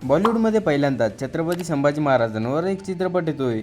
बॉलिवूडमध्ये पहिल्यांदाच छत्रपती संभाजी महाराजांवर एक चित्रपट येतोय.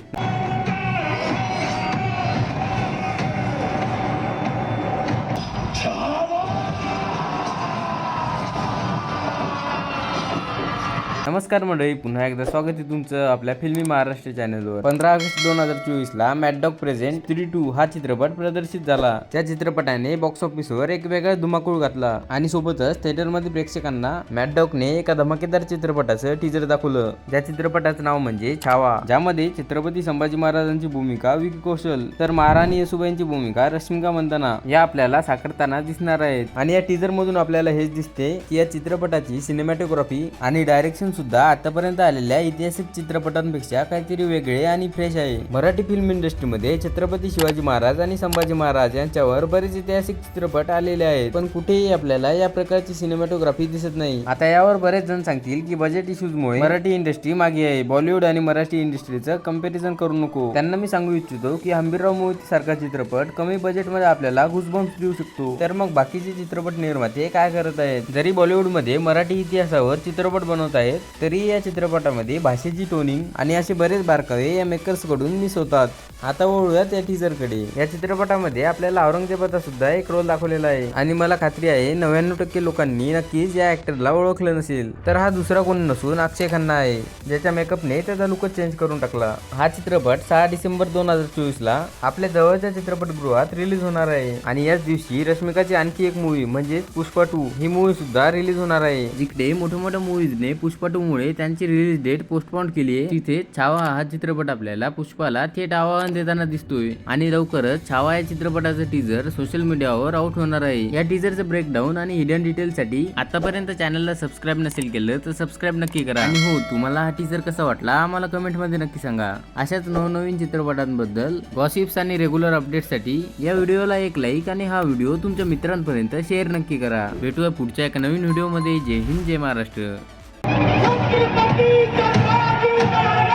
नमस्कार मंडळी पुन्हा एकदा स्वागत आहे तुमचं आपल्या फिल्मी महाराष्ट्र चॅनलवर पंधरा ऑगस्ट दोन हजार चोवीस ला मॅडडॉग प्रेझेंट थ्री टू हा चित्रपट प्रदर्शित झाला. त्या चित्रपटाने बॉक्स ऑफिसवर एक वेगळा धुमाकूळ घातला आणि सोबतच थिएटरमध्ये प्रेक्षकांना मॅडॉगने एका धमाकेदार चित्रपटाचं टीजर दाखवलं. ज्या चित्रपटाचं नाव म्हणजे छावा ज्यामध्ये छत्रपती संभाजी महाराजांची भूमिका विकी कौशल तर महाराणी यशुबाईंची भूमिका रश्मिका मंदना या आपल्याला साकारताना दिसणार आहेत. आणि या टीजर मधून आपल्याला हेच दिसते की या चित्रपटाची सिनेमॅटोग्राफी आणि डायरेक्शन सुद्धा आतापर्यंत आलेल्या ऐतिहासिक चित्रपटांपेक्षा काहीतरी वेगळे आणि फ्रेश आहे. मराठी फिल्म इंडस्ट्रीमध्ये छत्रपती शिवाजी महाराज आणि संभाजी महाराज यांच्यावर बरेच ऐतिहासिक चित्रपट आलेले आहेत. पण कुठेही आपल्याला या प्रकारची सिनेमॅटोग्राफी दिसत नाही. आता यावर बरेच जण सांगतील की बजेट इश्यूजमुळे मराठी इंडस्ट्री मागे आहे. बॉलिवूड आणि मराठी इंडस्ट्रीचं कंपॅरिझन करू नको. त्यांना मी सांगू इच्छितो की हंबीरराव मोहिती सारखा चित्रपट कमी बजेटमध्ये आपल्याला घुसबॉम्ब देऊ शकतो. तर मग बाकीचे चित्रपट निर्माते काय करत आहेत? जरी बॉलिवूडमध्ये मराठी इतिहासावर चित्रपट बनवत आहेत तरी या चित्रपटामध्ये भाषेची टोनिंग आणि असे बरेच बारकावे या मेकर्सकडून मिस होतात. आता वळूयात या टीजरकडे या चित्रपटामध्ये आपल्याला औरंगजेबाचा सुद्धा एक रोल दाखवलेला आहे. आणि मला खात्री आहे नव्याण्णव टक्के लोकांनी नक्कीच या ऍक्टरला ओळखलं नसेल तर हा दुसरा कोण नसून अक्षय खन्ना आहे ज्याच्या मेकअपने त्याचा लुकच चेंज करून टाकला. हा चित्रपट सहा डिसेंबर दोन हजार चोवीस ला आपल्या जवळच्या चित्रपटगृहात रिलीज होणार आहे. आणि याच दिवशी रश्मिकाची आणखी एक मूवी म्हणजे पुष्पा टू ही मूवी सुद्धा रिलीज होणार आहे. जिकडे मोठ्या मोठ्या मूवीजने पुष्पा टू मुळे त्यांची रिलीज डेट पोस्टपोन केली आहे तिथे छावा हा चित्रपट आपल्याला पुष्पाला थेट आव्हान देताना दिसतोय. आणि लवकरच छावा या चित्रपटाचं टीजर सोशल मीडियावर आउट होणार आहे. या टीजरचं ब्रेकडाऊन आणि हिडन डिटेल साठी आतापर्यंत चॅनलला सबस्क्राईब नसेल केलं तर सबस्क्राईब नक्की करा. आणि हो तुम्हाला हा टीजर कसा वाटला आम्हाला कमेंटमध्ये नक्की सांगा. अशाच नवनवीन चित्रपटांबद्दल गॉसिप्स आणि रेग्युलर अपडेटसाठी या व्हिडिओला एक लाईक आणि हा व्हिडिओ तुमच्या मित्रांपर्यंत शेअर नक्की करा. भेटूया पुढच्या एका नवीन व्हिडिओमध्ये जय हिंद जय महाराष्ट्र. جيڪي ترابي جو